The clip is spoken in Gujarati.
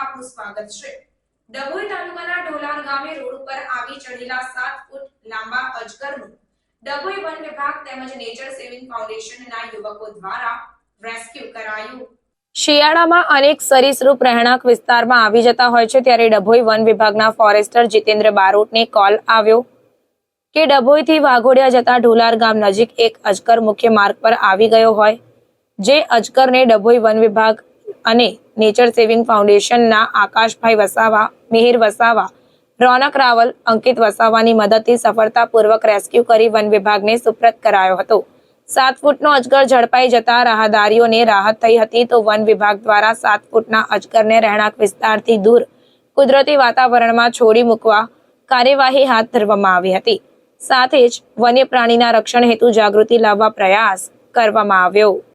આપનું સ્વાગત છે. ડભોઈ તાલુકાના ઢોલાર ગામે રોડ ઉપર આવી ચડેલા સાત ફૂટ લાંબા અજગરનું ડભોઈ વન વિભાગ તેમજ નેચર સેવિંગ ફાઉન્ડેશનના યુવકો દ્વારા રેસ્ક્યુ કરાયું. શિયાળામાં અનેક સરીસૃપ રહેણાંક વિસ્તારમાં આવી જતા હોય છે, ત્યારે ડભોઈ વન વિભાગના ફોરેસ્ટર જીતેન્દ્ર બારોટને કોલ આવ્યો કે ડભોઈથી વાઘોડિયા જતા ઢોલાર ગામ નજીક એક અજગર મુખ્ય માર્ગ પર આવી ગયો હોય. જે અજગરને ડભોઈ વન વિભાગ અને નેચર સેવિંગ ફાઉન્ડેશનના આકાશભાઈ વસાવા, મિહિર વસાવા, રોનક રાવલ, અંકિત વસાવાની મદદથી સફળતાપૂર્વક રેસ્ક્યુ કરી વન વિભાગને સુપ્રત કરાયો હતો. સાત ફૂટનો અજગર ઝડપાઈ જતા રાહદારીઓને રાહત થઈ હતી તો વન વિભાગ દ્વારા સાત ફૂટના અજગરને રહેણાંક વિસ્તારથી દૂર કુદરતી વાતાવરણમાં છોડી મૂકવા કાર્યવાહી હાથ ધરવામાં આવી હતી. સાથે જ વન્ય પ્રાણીના રક્ષણ હેતુ જાગૃતિ લાવવા પ્રયાસ કરવામાં આવ્યો.